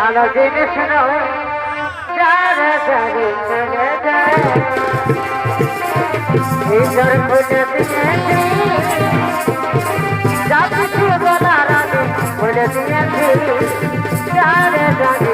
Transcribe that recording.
ভালো জিনিস নয়। যারে যারে চলে যায় নিজের খুঁজে দিয়ে যা কিছু বলার আগে বলে দিয়েছি। যারে যারে